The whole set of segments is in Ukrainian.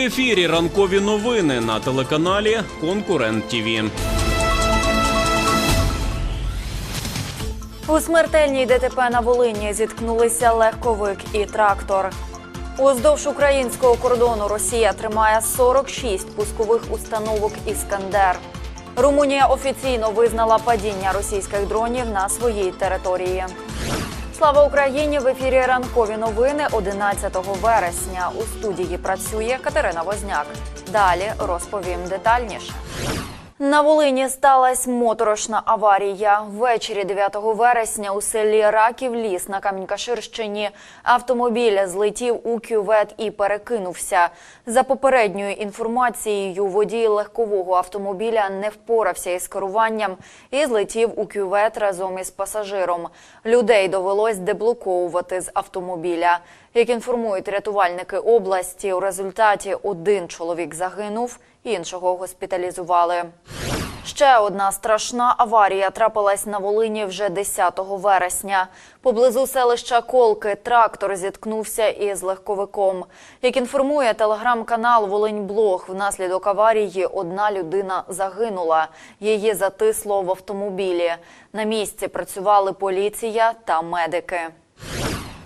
Ефірі ранкові новини на телеканалі Конкурент ТІВІ. У смертельній ДТП на Волині зіткнулися легковик і трактор. Уздовж українського кордону Росія тримає 46 пускових установок Іскандер. Румунія офіційно визнала падіння російських дронів на своїй території. Слава Україні! В ефірі ранкові новини 11 вересня. У студії працює Катерина Возняк. Далі розповім детальніше. На Волині сталася моторошна аварія. Ввечері 9 вересня у селі Раків ліс на Камінькаширщині автомобіль злетів у кювет і перекинувся. За попередньою інформацією, водій легкового автомобіля не впорався із керуванням і злетів у кювет разом із пасажиром. Людей довелось деблоковувати з автомобіля. Як інформують рятувальники області, у результаті один чоловік загинув, іншого госпіталізували. Ще одна страшна аварія трапилась на Волині вже 10 вересня. Поблизу селища Колки трактор зіткнувся із легковиком. Як інформує телеграм-канал Волиньблог, внаслідок аварії одна людина загинула. Її затисло в автомобілі. На місці працювали поліція та медики.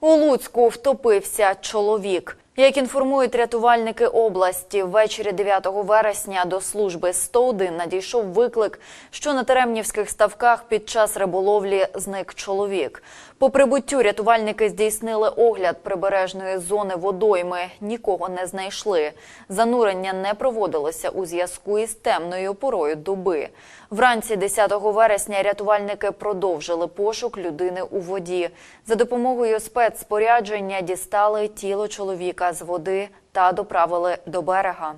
У Луцьку втопився чоловік. Як інформують рятувальники області, ввечері 9 вересня до служби 101 надійшов виклик, що на Теремнівських ставках під час риболовлі зник чоловік. По прибуттю рятувальники здійснили огляд прибережної зони водойми. Нікого не знайшли. Занурення не проводилося у зв'язку із темною порою доби. Вранці 10 вересня рятувальники продовжили пошук людини у воді. За допомогою спецспорядження дістали тіло чоловіка з води та доправили до берега.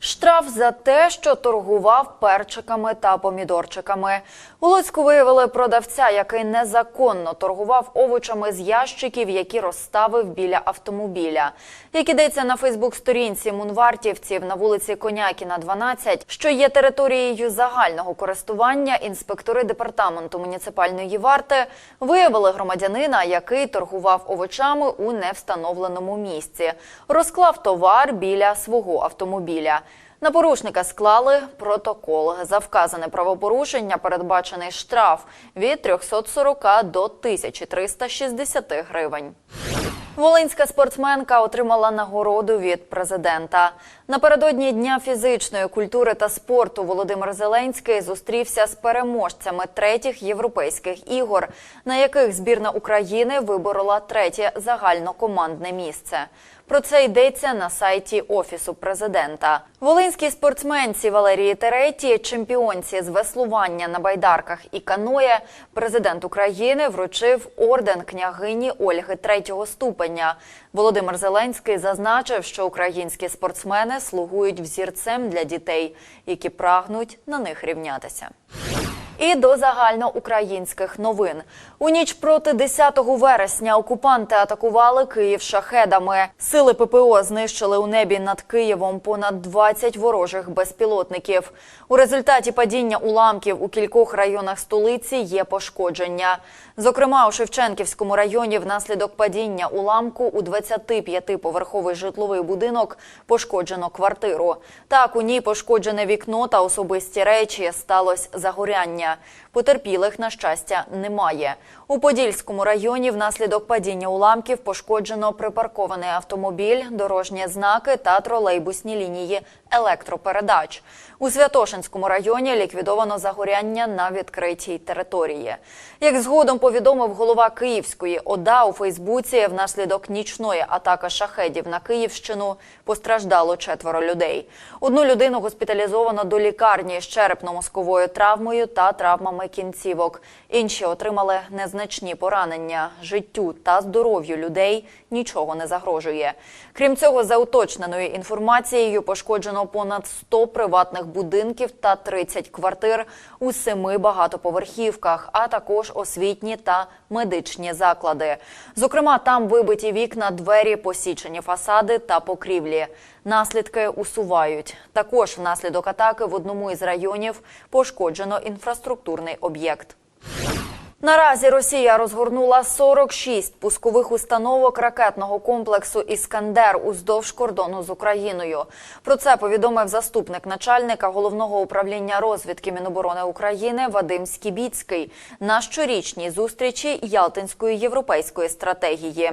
Штраф за те, що торгував перчиками та помідорчиками. У Луцьку виявили продавця, який незаконно торгував овочами з ящиків, які розставив біля автомобіля. Як ідеться на Фейсбук-сторінці мунвартівців на вулиці Конякіна, 12, що є територією загального користування, інспектори департаменту муніципальної варти виявили громадянина, який торгував овочами у невстановленому місці. Розклав товар біля свого автомобіля. На порушника склали протокол. За вказане правопорушення передбачений штраф від 340 до 1360 гривень. Волинська спортсменка отримала нагороду від президента. Напередодні дня фізичної культури та спорту Володимир Зеленський зустрівся з переможцями третіх європейських ігор, на яких збірна України виборола третє загальнокомандне місце. Про це йдеться на сайті офісу президента. Волинській спортсменці Валерії Тереті, чемпіонці з веслування на байдарках і каноє, президент України вручив орден княгині Ольги третього ступеня. Володимир Зеленський зазначив, що українські спортсмени слугують взірцем для дітей, які прагнуть на них рівнятися. І до загальноукраїнських новин. У ніч проти 10 вересня окупанти атакували Київ шахедами. Сили ППО знищили у небі над Києвом понад 20 ворожих безпілотників. У результаті падіння уламків у кількох районах столиці є пошкодження. Зокрема, у Шевченківському районі внаслідок падіння уламку у 25-поверховий житловий будинок пошкоджено квартиру. Так, у ній пошкоджене вікно та особисті речі сталося загоряння. Потерпілих, на щастя, немає. У Подільському районі внаслідок падіння уламків пошкоджено припаркований автомобіль, дорожні знаки та тролейбусні лінії електропередач. У Святошинському районі ліквідовано загоряння на відкритій території. Як згодом повідомив голова Київської ОДА у Фейсбуці, внаслідок нічної атаки шахедів на Київщину постраждало четверо людей. Одну людину госпіталізовано до лікарні з черепно-мозковою травмою та травмами кінцівок. Інші отримали незначні поранення. Життю та здоров'ю людей нічого не загрожує. Крім цього, за уточненою інформацією, пошкоджено понад 100 приватних будинків та 30 квартир у семи багатоповерхівках, а також освітні та медичні заклади. Зокрема, там вибиті вікна, двері, посічені фасади та покрівлі. Наслідки усувають. Також внаслідок атаки в одному із районів пошкоджено інфраструктурний об'єкт. Наразі Росія розгорнула 46 пускових установок ракетного комплексу Іскандер уздовж кордону з Україною. Про це повідомив заступник начальника головного управління розвідки Міноборони України Вадим Скібіцький на щорічній зустрічі Ялтинської європейської стратегії.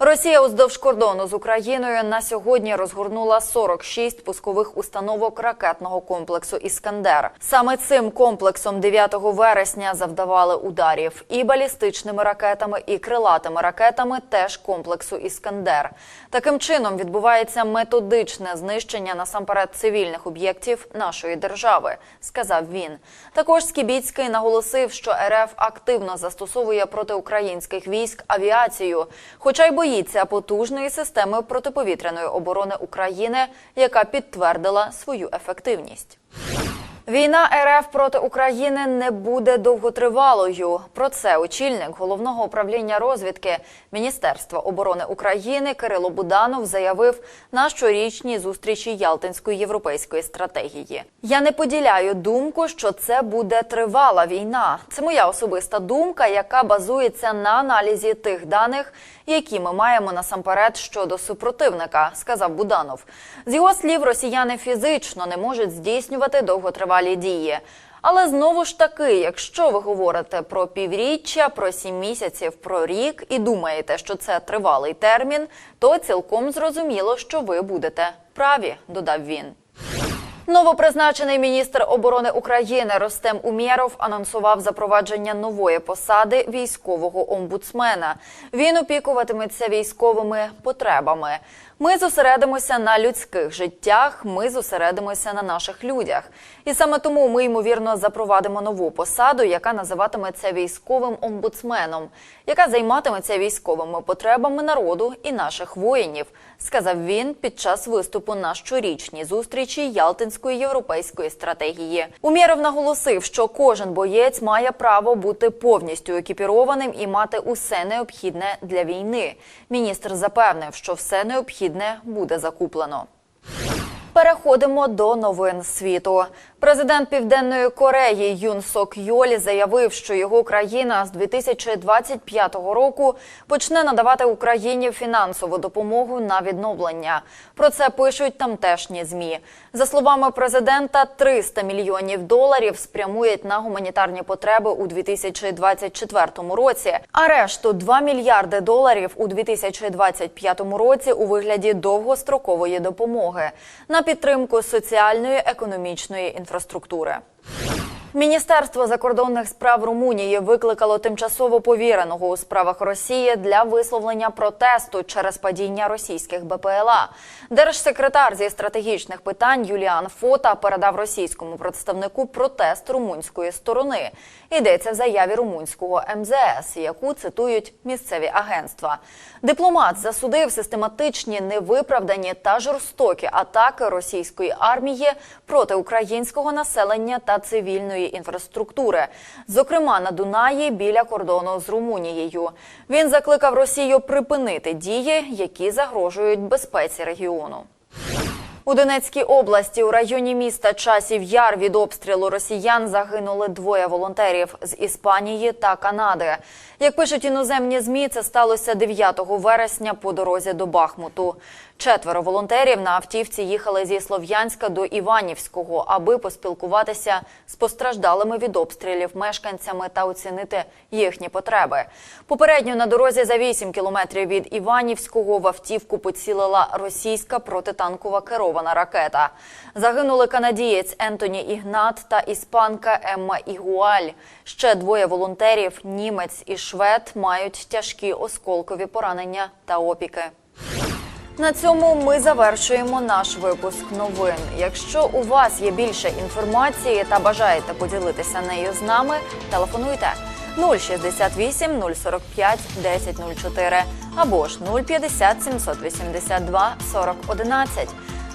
Росія уздовж кордону з Україною на сьогодні розгорнула 46 пускових установок ракетного комплексу Іскандер. Саме цим комплексом 9 вересня завдавали ударів і балістичними ракетами, і крилатими ракетами теж комплексу Іскандер. Таким чином відбувається методичне знищення насамперед цивільних об'єктів нашої держави, сказав він. Також Скібіцький наголосив, що РФ активно застосовує проти українських військ авіацію, хоча й боїться потужної системи протиповітряної оборони України, яка підтвердила свою ефективність. Війна РФ проти України не буде довготривалою. Про це очільник головного управління розвідки Міністерства оборони України Кирило Буданов заявив на щорічній зустрічі Ялтинської європейської стратегії. Я не поділяю думку, що це буде тривала війна. Це моя особиста думка, яка базується на аналізі тих даних, які ми маємо насамперед щодо супротивника, сказав Буданов. З його слів, росіяни фізично не можуть здійснювати довготривалі дії. Але знову ж таки, якщо ви говорите про півріччя, про сім місяців, про рік і думаєте, що це тривалий термін, то цілком зрозуміло, що ви будете праві, додав він. Новопризначений міністр оборони України Ростем Умєров анонсував запровадження нової посади військового омбудсмена. Він опікуватиметься військовими потребами. Ми зосередимося на людських життях. Ми зосередимося на наших людях. І саме тому ми ймовірно запровадимо нову посаду, яка називатиметься військовим омбудсменом, яка займатиметься військовими потребами народу і наших воїнів, сказав він під час виступу на щорічній зустрічі Ялтинської європейської стратегії. Умєров наголосив, що кожен боєць має право бути повністю екіпірованим і мати усе необхідне для війни. Міністр запевнив, що все необхідне буде закуплено. Переходимо до новин світу. Президент Південної Кореї Юн Сок Йолі заявив, що його країна з 2025 року почне надавати Україні фінансову допомогу на відновлення. Про це пишуть тамтешні змі. За словами президента, 300 мільйонів доларів спрямують на гуманітарні потреби у 2024 році, а решту 2 мільярди доларів у 2025 році у вигляді довгострокової допомоги на підтримку соціальної економічної інфраструктури інфраструктури. Міністерство закордонних справ Румунії викликало тимчасово повіреного у справах Росії для висловлення протесту через падіння російських БПЛА. Держсекретар зі стратегічних питань Юліан Фота передав російському представнику протест румунської сторони. Йдеться в заяві румунського МЗС, яку цитують місцеві агентства. Дипломат засудив систематичні, невиправдані та жорстокі атаки російської армії проти українського населення та цивільної інфраструктури, зокрема на Дунаї біля кордону з Румунією. Він закликав Росію припинити дії, які загрожують безпеці регіону. У Донецькій області у районі міста Часів Яр від обстрілу росіян загинули двоє волонтерів з Іспанії та Канади. Як пишуть іноземні змі, це сталося 9 вересня по дорозі до Бахмуту. Четверо волонтерів на автівці їхали зі Слов'янська до Іванівського, аби поспілкуватися з постраждалими від обстрілів мешканцями та оцінити їхні потреби. Попередньо на дорозі за 8 кілометрів від Іванівського в автівку поцілила російська протитанкова керована ракета. Загинули канадієць Ентоні Ігнат та іспанка Емма Ігуаль. Ще двоє волонтерів, німець і швед, мають тяжкі осколкові поранення та опіки. На цьому ми завершуємо наш випуск новин. Якщо у вас є більше інформації та бажаєте поділитися нею з нами, телефонуйте 068 045 1004 або ж 050 782 40 11.